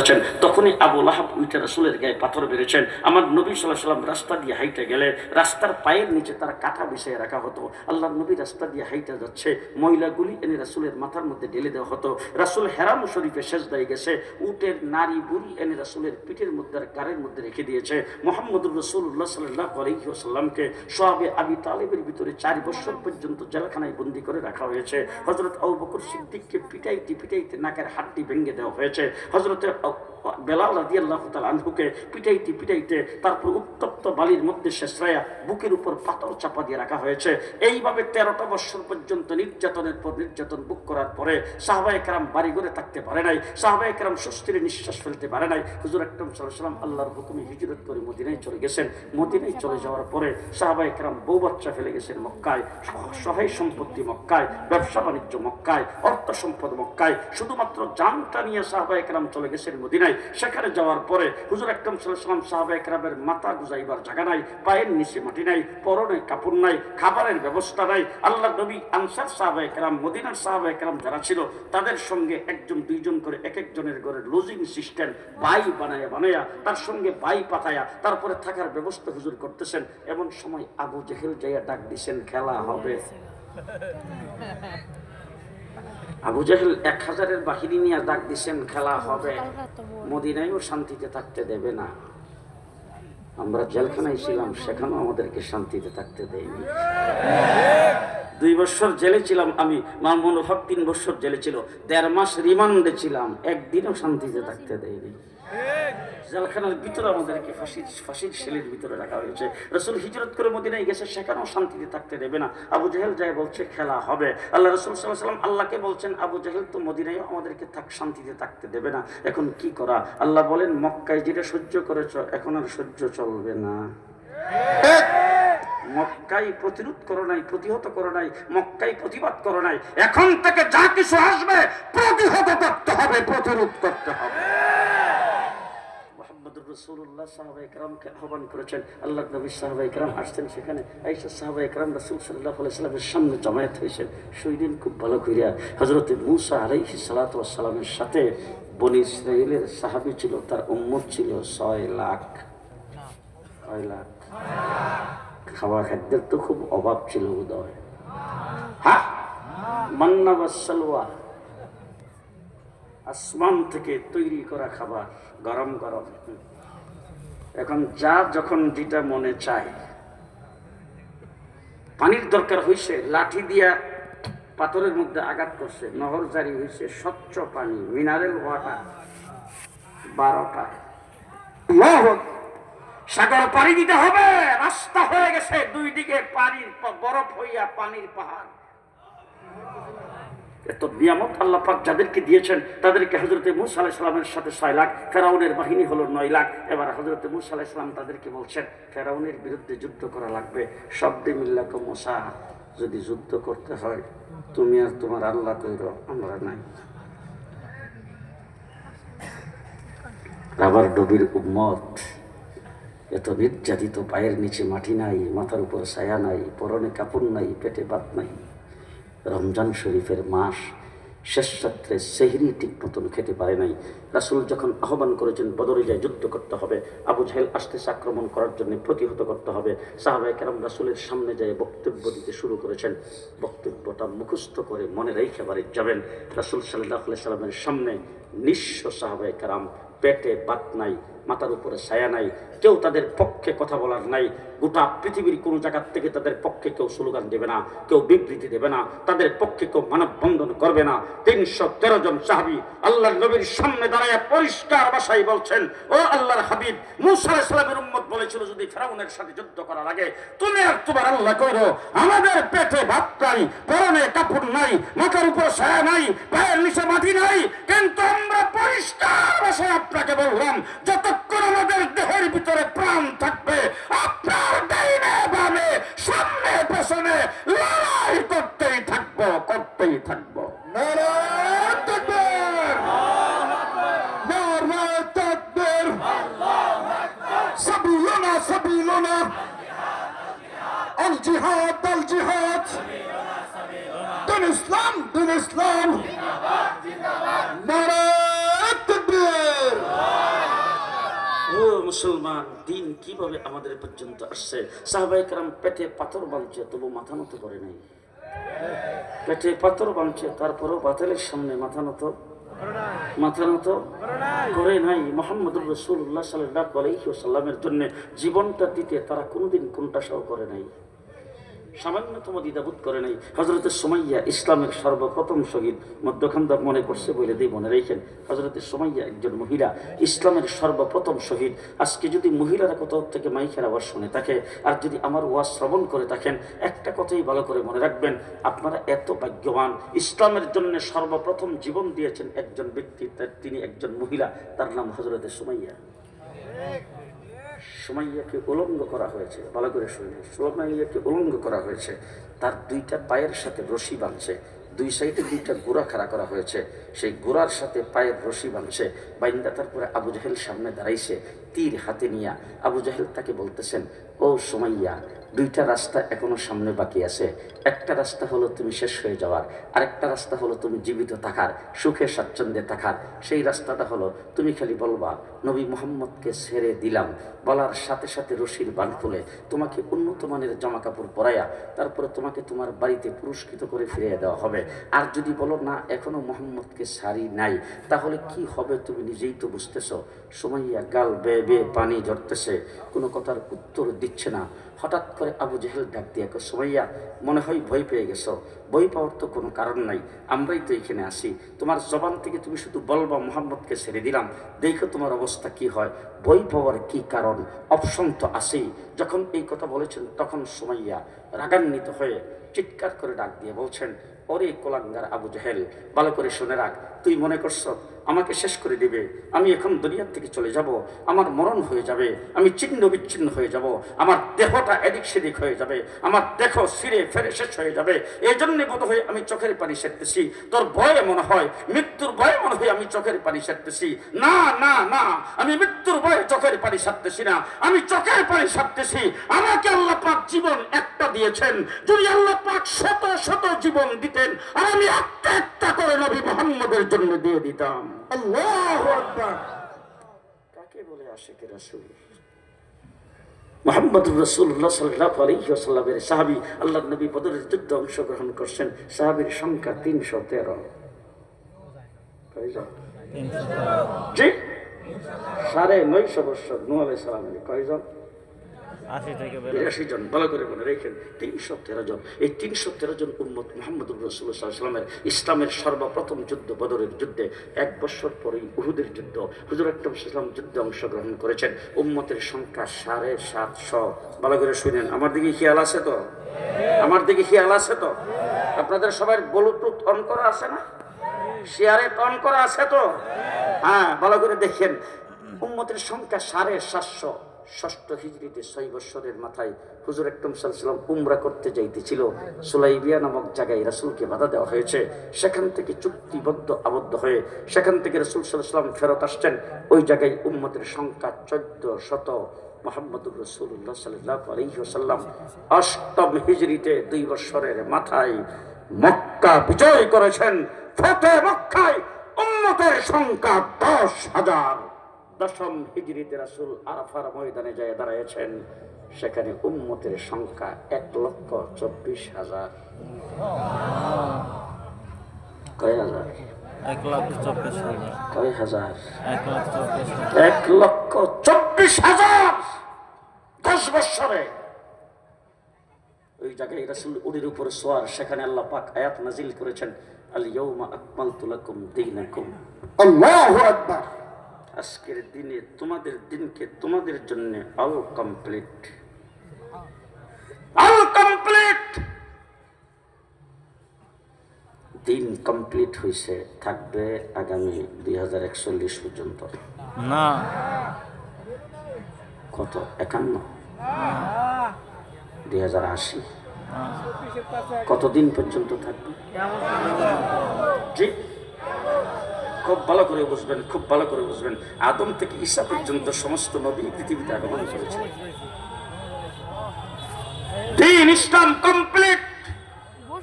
করেছেন, তখনই আবু লাহাব উইটে রাসুলের গায়ে পাথর বেড়েছেন আমার নবী সাল্লাহ সাল্লাম রাস্তা দিয়ে হাইটে গেলে, রাস্তার পায়ের নিচে তার কাঁথা বিছিয়ে রাখা হতো। আল্লাহ নবী রাস্তা দিয়ে হাইটে যাচ্ছে, ময়লাগুলি এনে রাসুলের মাথার মধ্যে ঢেলে দেওয়া হতো। রাসুল হেরাম শরীফে শেষ দায় গেছে, উটের নারী বুড়ি এনে রাসুলের পিঠের মধ্যে গাড়ির মধ্যে রেখে দিয়েছে। মোহাম্মদুর রসুল্লাহ সাল্লাহ আলহিহাসাল্লামকে সোহাবে আবি তালেবের ভিতরে চার বছর পর্যন্ত জেলখানায় বন্দি করে রাখা হয়েছে। হজরত আবু বকর সিদ্দিককে পিটাইতে পিটাইতে নাকের হাড্ডি ভেঙে দেওয়া হয়েছে। হজরতে বেলাল রাজি আল্লাহ আনহুকে পিটাইতে পিটাইতে তারপর উত্তপ্ত বালির মধ্যে শেষরায়া বুকের উপর পাথর চাপা দিয়ে রাখা হয়েছে। এইভাবে তেরোটা বছর পর্যন্ত নির্যাতনের পর নির্যাতন বুক করার পরে সাহবাই কারাম বাড়ি ঘরে থাকতে পারে নাই সাহবাই কারাম স্বস্তির নিঃশ্বাস ফেলতে পারে নাই। হুজুর আকরম সাল্লাম আল্লাহর হুকুমে হিজরত করে মদিনায় চলে গেছেন। মদিনায় চলে যাওয়ার পরে সাহবাই কারাম বউ বাচ্চা ফেলে গেছেন মক্কায়, সহায় সম্পত্তি মক্কায়, ব্যবসা বাণিজ্য মক্কায়, অর্থ সম্পদ মক্কায়। শুধুমাত্র জানটা নিয়ে সাহবাই কারাম চলে গেছেন মদিনায় সেখানে যাওয়ার পরে হুজুর আকরম সাল্লাম সাহাবা একরামের মাথা গুজাইবার জায়গা নাই, পায়ের নিচে মাটি নাই, পরনে কাপড় নাই, খাবারের ব্যবস্থা নাই। আল্লাহ নবী আনসার সাহাবা একরাম, মদিনার সাহাবা একরাম যারা ছিল, তাদের সঙ্গে একজন, দুইজন করে এক একজনের ঘরে লজিং সিস্টেম বাই বানায়া বানায়া, তার সঙ্গে বাই পাতায়া তারপরে থাকার ব্যবস্থা হুজুর করতেছেন। এমন সময় আবু জেহেল যাইয়া ডাক দিছেন, খেলা হবে। আবু জাহেল এক হাজারের বাহিনী নিয়ে ডাক দিচ্ছেন খেলা হবে। মদিনায়ও শান্তিতে থাকতে দেবে না। আমরা জেলখানায় ছিলাম, সেখানেও আমাদেরকে শান্তিতে থাকতে দেয়নি। দুই বছর জেলে ছিলাম আমি মামুন হক তিন বছর জেলে ছিল, দেড় মাস রিমান্ডে ছিলাম, একদিনও শান্তিতে থাকতে দেয়নি। জেলখানার ভিতরে আমাদেরকে ফাঁসির ফাঁসির সেলের ভিতরে রাখা হয়েছে। রসুল হিজরত করে মদিনায় গেছে, সেখানেও শান্তিতে থাকতে দেবে না। আবু জাহেল যাই বলছে, খেলা হবে। আল্লাহ রসুল সাল্লাহ সাল্লাম আল্লাহকে বলছেন, আবু জাহেল তো মদিনায় আমাদেরকে থাক, শান্তিতে থাকতে দেবে না। এখন কি করা? আল্লাহ বলেন, মক্কায় যেটা সহ্য করেছ, এখন আর সহ্য চলবে না। মক্কাই প্রতিরোধ করো নাই, প্রতিহত করো নাই মক্কাই প্রতিবাদ করো নাই। এখন থেকে যা কিছু আসবে, প্রতিহত করতে হবে, প্রতিরোধ করতে হবে। রসুল্লাহ সাহাবা ইকরামকে আহ্বান করেছেন। আল্লাহ নবী সাহাবা ইকরাম আসছেন সেখানে। আইসা সাহাবা ইকরাম রসুল সাল্লাহ সাল্লামের সামনে জমায়েত হয়েছেন। দিন খুব ভালো করিয়া হজরত মুসা আলাইহি সালাতামের সাথে বনি ইসরায়েলের সাহাবি ছিল, তার উম্মত ছিল ছয় লাখ। ছয় লাখ। খাওয়া খাদ্যের তো খুব অভাব ছিল উদয় হ্যাঁ মান্না বা সালোয়া আসমান থেকে তৈরি করা খাবার, গরম গরম। এখন যা যখন যেটা মনে চায়। পানির দরকার হয়েছে লাঠি দিয়া পাথরের মধ্যে আঘাত করছে, নহর জারি হয়েছে স্বচ্ছ পানি, মিনারেল ওয়াটার, বারোটা। সাগর পানি দিতে হবে, রাস্তা হয়ে গেছে, দুই দিকে পানির বরফ হইয়া পানির পাহাড়। এত নিয়ামত আল্লাহ পাক যাদেরকে দিয়েছেন, তাদেরকে হজরতে মুসা আলাহ সাথে ছয় লাখ, ফেরাউনের বাহিনী হলো নয় লাখ। এবার হজরতে মুসা আলাহ তাদেরকে বলছেন, ফেরাউনের বিরুদ্ধে যুদ্ধ করা লাগবে। শব্দে মিল্লাক মোসা, যদি যুদ্ধ করতে হয়, তুমি আর তোমার আল্লাহ কইর আমরা নাই। রাবার ডবির উম্মত, এত নির্যাতিত, পায়ের নিচে মাটি নাই, মাথার উপর ছায়া নাই, পরনে কাপড় নাই, পেটে ভাত নাই। রমজান শরীফের মাস শেষ রাত্রে সেহরি ঠিক মতন খেতে পারে নাই। রাসুল যখন আহ্বান করেছেন বদরে যায় যুদ্ধ করতে হবে, আবু জাহেল আসতেছে আক্রমণ করার জন্য প্রতিহত করতে হবে। সাহাবাই কেরাম রাসুলের সামনে যায় বক্তব্য দিতে শুরু করেছেন। বক্তব্যটা মুখস্থ করে মনে রেখে বাড়ি যাবেন। রাসুল সাল্লাহ সাল্লামের সামনে নিঃস্ব সাহাবাই কেরাম পেটে বাত নাই মাথার উপরে ছায়া নাই, কেউ তাদের পক্ষে কথা বলার নাই, গোটা পৃথিবীর কোনো জায়গার থেকে তাদের পক্ষে কেউ স্লোগান দেবে না, কেউ বিবৃতি দেবে না, তাদের পক্ষে কেউ মানববন্ধন করবে না। তিনশো তেরো জন সাহাবি আল্লাহ নবীর সামনে দাঁড়ায় পরিষ্কার ভাষায় বলছেন, ও আল্লাহর হাবিব, মুসা ইসলামের উম্মত বলেছিল যদি ফেরাউনের সাথে যুদ্ধ করা লাগে তুমি আর তোমার আল্লাহ করো, আমাদের পেটে ভাত নাই, পরনে কাপড় নাই, মাথার উপর ছায়া নাই, পায়ের নিচে মাটি নাই, কিন্তু আমরা পরিষ্কার ভাষায় আপনাকে বললাম, যতক্ষণ আমাদের দেহের ভিতরে প্রাণ থাকবে। আপনার মুসলমান দিন কীভাবে আমাদের পর্যন্ত আসছে? সাহবাইকরাম পেটে পাথর বাঁধছে, তবু মাথা নত করে নাই। পেটে পাথর বাঁধছে, তারপরেও বাতিলের সামনে মাথা নত, মাথা করে নাই। মোহাম্মদুর রসুল্লাহ সাল্লাহ আলহিসাল্লামের জন্য জীবনটা দিতে তারা কোনোদিন সহ করে নাই। সামান্যতম দ্বিধাবোধ করে নাই। হজরতের সোমাইয়া ইসলামের সর্বপ্রথম শহীদ মধ্যখান্দা মনে করছে বলে দিয়ে মনে রেখেন হজরতের সোমাইয়া একজন মহিলা, ইসলামের সর্বপ্রথম শহীদ। আজকে যদি মহিলারা কোথাও থেকে মাইকের আওয়াজ শুনে থাকে, আর যদি আমার ওয়াজ শ্রবণ করে থাকেন, একটা কথাই ভালো করে মনে রাখবেন, আপনারা এত ভাগ্যবান। ইসলামের জন্য সর্বপ্রথম জীবন দিয়েছেন একজন ব্যক্তি তিনি একজন মহিলা, তার নাম হজরতের সোমাইয়া। সুমাইয়াকে উলঙ্গ করা হয়েছে, ভালো করে শুনে সুমাইয়াকে উলঙ্গ করা হয়েছে, তার দুইটা পায়ের সাথে রশি বাঁধছে, দুই সাইডে দুইটা গোড়া খাড়া করা হয়েছে। সেই গোড়ার সাথে পায়ের রশি বাঁধছে, বাইন্দা তারপরে আবু জাহেল সামনে দাঁড়াইছে, তীর হাতে নিয়ে। আবু জাহেল তাকে বলতেছেন, ও সুমাইয়া দুইটা রাস্তা এখনও সামনে বাকি আছে। একটা রাস্তা হলো তুমি শেষ হয়ে যাওয়ার, আরেকটা রাস্তা হলো তুমি জীবিত থাকার, সুখে স্বাচ্ছন্দ্যে থাকার। সেই রাস্তাটা হলো, তুমি খালি বলবা, নবী মোহাম্মদকে ছেড়ে দিলাম। বলার সাথে সাথে রশির বান খুলে, তোমাকে উন্নত মানের জামা কাপড় পরাইয়া, তারপরে তোমাকে তোমার বাড়িতে পুরস্কৃত করে ফিরিয়ে দেওয়া হবে। আর যদি বলো, না, এখনও মোহাম্মদকে সারি নাই। তাহলে কি হবে তুমি নিজেই তো বুঝতেছ? সময়য়া গাল বে বে পানি ঝরতেছে, কোনো কথার উত্তর দিচ্ছে না। হঠাৎ করে আবু জেহেল ডাক দিয়ে কয়, সুমাইয়া মনে হয় ভয় পেয়ে গেছো। ভয় পাওয়ার তো কোনো কারণ নাই। আমরাই তো এখানে আসি তোমার জবান থেকে তুমি শুধু বলবা মোহাম্মদকে ছেড়ে দিলাম। দেখো তোমার অবস্থা কি হয়। ভয় পাওয়ার কি কারণ? অপশন তো আসেই যখন এই কথা বলেছেন তখন সুমাইয়া রাগান্বিত হয়ে চিৎকার করে ডাক দিয়ে বলছেন ওরে কোলাঙ্গার আবু জাহেল ভালো করে শুনে রাখ। তুই মনে করছ আমাকে শেষ করে দিবে। আমি এখন দুনিয়ার থেকে চলে যাব। আমার মরণ হয়ে যাবে। আমি ছিন্ন বিচ্ছিন্ন হয়ে যাব। আমার দেহটা এদিক সেদিক হয়ে যাবে। আমার দেহ সিরে ফেরে শেষ হয়ে যাবে। এই জন্যে বোধ হয় আমি চোখের পানি সেরতেছি তোর ভয়ে মনে হয়, মৃত্যুর ভয়ে মনে হয় আমি চোখের পানি সেরতেছি না না না, আমি মৃত্যুর ভয়ে চোখের পানি সারতেছি না। আমি চোখের পানি সারতেছি। আমাকে আল্লাহ পাক জীবন একটা দিয়েছেন। যদি আল্লাহ পাক শত শত জীবন দিতেন, আর আমি একটা একটা করে নবী মোহাম্মদের জন্য দিয়ে দিতাম। কাকে বলে আশেকের রাসূল? মোহাম্মদুর রসুল্লাহ সাল্লাহ আলহিহাসাল্লামের সাহাবি আল্লাহ নবী বদরের যুদ্ধে অংশগ্রহণ করছেন। সাহাবির সংখ্যা তিনশো তেরো। সাড়ে নয়শো বৎসর নু আলাই সালামের কয়জন? জন, ভালো করে মনে রেখেন, তিনশো তেরো জন। এই তিনশো তেরো জন উম্মত মোহাম্মদুর রসুল্লাহ সাল্লামের ইসলামের সর্বপ্রথম যুদ্ধ, বদরের যুদ্ধে, এক বছর পরেই উহুদের যুদ্ধ, হুজুর আকরম ইসলাম যুদ্ধে অংশগ্রহণ করেছেন। উম্মতের সংখ্যা সাড়ে সাতশো। ভালো করে শুনেন, আমার দিকে খেয়াল আছে তো? আমার দিকে খেয়াল আছে তো? আপনাদের সবার ব্লুটুথ অন করা আছে না? শেয়ারে অন করা আছে তো? হ্যাঁ ভালো করে দেখেন। উম্মতের সংখ্যা সাড়ে সাতশো। ষষ্ঠ হিজড়িতে ছয় বৎসরের মাথায় হুজুর একদম সাল্লাম উমরা করতে যাইতেছিল সুলাইবিয়া নামক জায়গায় রাসুলকে বাধা দেওয়া হয়েছে। সেখান থেকে চুক্তিবদ্ধ আবদ্ধ হয়ে সেখান থেকে রসুল সাল্লাম ফেরত আসছেন। ওই জায়গায় উম্মতের সংখ্যা চোদ্দ শত মোহাম্মদুর রসুল্লাহ সাল্লাহ আলহিহাসাল্লাম অষ্টম হিজড়িতে দুই বৎসরের মাথায় মক্কা বিজয় করেছেন। ফতে মক্কায় উম্মতের সংখ্যা দশ হাজার। দশম হিজড়িতে রাসুল আরাফার ময়দানে যায় দাঁড়িয়েছেন সেখানে উম্মতের সংখ্যা এক লক্ষ চব্বিশ হাজার। কয় হাজার? এক চব্বিশ হাজার। কয় হাজার? লক্ষ চব্বিশ হাজার। দশ বৎসরে ওই জায়গায় রাসুল উড়ির উপর সোয়ার সেখানে আল্লাহ পাক আয়াত নাজিল করেছেন আল ইয়াউমা আকমালতু লাকুম দীনাকুম। আল্লাহু আকবার। আজকের দিনে তোমাদের দিনকে তোমাদের জন্য অল কমপ্লিট। All complete! দিন কমপ্লিট হয়েছে থাকবে আগামী দুই হাজার একচল্লিশ পর্যন্ত। না। কত? একান্ন? দুই হাজার আশি? কতদিন পর্যন্ত থাকবে? জি। খুব ভালো করে বুঝবেন, খুব ভালো করে বুঝবেন। আদম থেকে ঈশা পর্যন্ত সমস্ত নবী পৃথিবীতে আগমন করেছে ইসলাম কমপ্লিট